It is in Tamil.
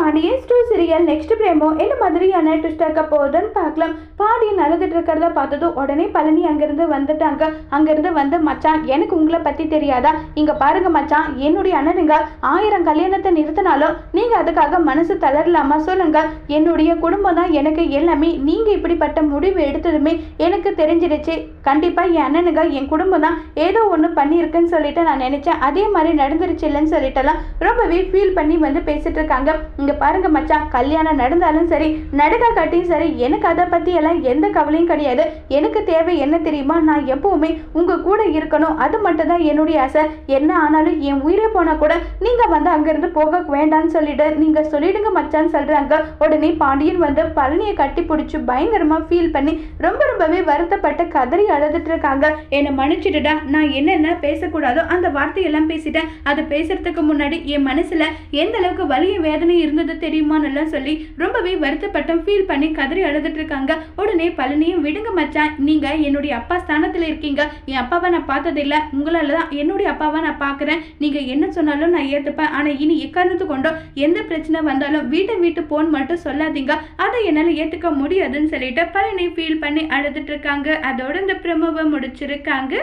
Pandian stores serial next promo என்ன மாதிரியான ட்விஸ்ட் இருக்க போகுதுன்னு பார்க்கலாம். பாண்டியன் அழுதுட்டு இருக்கிறத பார்த்ததும் உடனே பழனி அங்கிருந்து வந்துட்டாங்க. அங்கிருந்து வந்து மச்சான் எனக்கு உங்களை பத்தி தெரியாதா? இங்க பாருங்க மச்சான் என்னுடைய அண்ணனுங்க ஆயிரம் கல்யாணத்தை நிறுத்தினாலும் நீங்க அதுக்காக மனசு தளரலாமா சொல்லுங்க. என்னுடைய குடும்பம் தான் எனக்கு எல்லாமே. நீங்க இப்படிப்பட்ட முடிவு எடுத்ததுமே எனக்கு தெரிஞ்சிருச்சு. கண்டிப்பா என் அண்ணனுங்க என் குடும்பம் தான் ஏதோ ஒன்று பண்ணியிருக்குன்னு சொல்லிட்டு நான் நினைச்சேன். அதே மாதிரி நடந்துருச்சு இல்லைன்னு சொல்லிட்டுலாம் ரொம்பவே ஃபீல் பண்ணி வந்து பேசிட்டு இருக்காங்க. இங்க பாருங்க மச்சான் கல்யாணம் நடந்தாலும் சரி நடக்க காட்டியும் சரி எனக்கு அதை பத்தி எல்லாம் எந்த கவலையும் கிடையாது. எனக்கு தேவை என்ன தெரியுமா? நான் எப்பவுமே உங்க கூட இருக்கணும். அது மட்டும் தான் என்னுடைய ஆசை. என்ன ஆனாலும் என் உயிரே போனா கூட நீங்க வந்து அங்கிருந்து போக வேண்டாம்னு சொல்லிட்டு நீங்க சொல்லிடுங்க மச்சான்னு சொல்றாங்க. உடனே பாண்டியன் வந்து பழனியை கட்டி பிடிச்சி பயங்கரமா ஃபீல் பண்ணி ரொம்ப ரொம்பவே வருத்தப்பட்டு கதறி அழுதுட்டு இருக்காங்க. என்னை மன்னிச்சிடுடா நான் என்னென்ன பேசக்கூடாதோ அந்த வார்த்தையெல்லாம் பேசிட்டேன். அது பேசுறதுக்கு முன்னாடி என் மனசுல எந்த அளவுக்கு வலியும் வேதனையும் இருந்தது தெரியுமான்னு சொல்லி ரொம்பவே வருத்தப்பட்டும் ஃபீல் பண்ணி கதறி அழுதுட்டு இருக்காங்க உடனே பழனியும் விடுங்க மச்சான் நீங்க என்னுடைய அப்பா ஸ்தானத்தில் இருக்கீங்க. என் அப்பாவை நான் பார்த்ததில்ல. உங்களால தான் என்னுடைய அப்பாவை நான் பார்க்குறேன். நீங்க என்ன சொன்னாலும் நான் ஏற்றுப்பேன் ஆனால் இனி எக்காரணத்து கொண்டோ எந்த பிரச்சனை வந்தாலும் வீட்டை வீட்டு போன் மட்டும் சொல்லாதீங்க. அதை என்னால் ஏற்றுக்க முடியாதுன்னு சொல்லிட்டு பழனி ஃபீல் பண்ணி அழுதுட்டு இருக்காங்க அதோட இந்த பிரமவை முடிச்சிருக்காங்க.